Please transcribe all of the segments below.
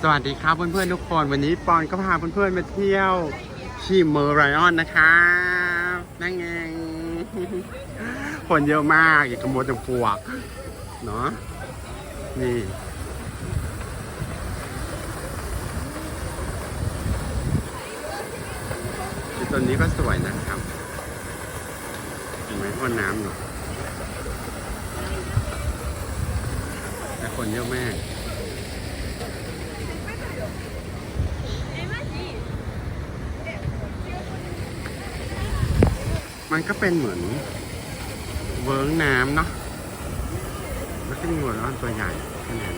สวัสดีครับเพื่อนๆทุกคน วันนี้ปอนก็พาเพื่อนๆมาเที่ยวที่เมอร์ไรออนนะครับนั่งไงคนเยอะมากอย่ากระมวลจะพวกเนาะนี่ตัวนี้ก็สวยนะครับเห็นไหมพ่นน้ำอยู่แต่คนเยอะมาก มันก็เป็นเหมือนเวิร์กน้ำเนาะแล้วก็มีหัวร้อนตัวใหญ่แค่นั้น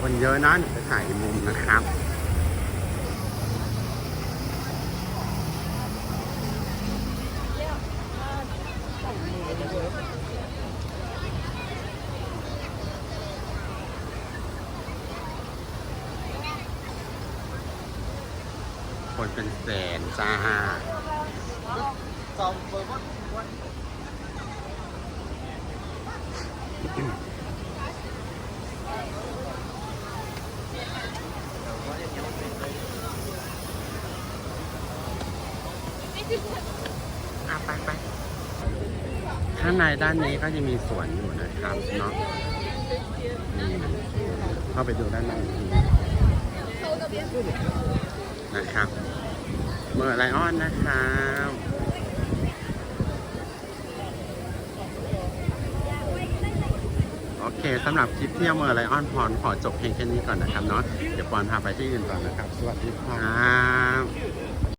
คนเยอะนะเดี๋ยวจะถ่ายมุมนะครับ คนเป็นแสนจ้าอะไปไปข้างในด้านนี้ก็จะมีสวนอยู่นะครับเนาะเข้าไปดูด้านใน นะครับเมอร์ไลออนนะครับโอเคสำหรับคลิปเที่ยวเมอร์ไลออนพรขอจบเพียงแค่นี้ก่อนนะครับเนาะเดี๋ยวปอนพาไปที่อื่นก่อนนะครับ สวัสดีครับ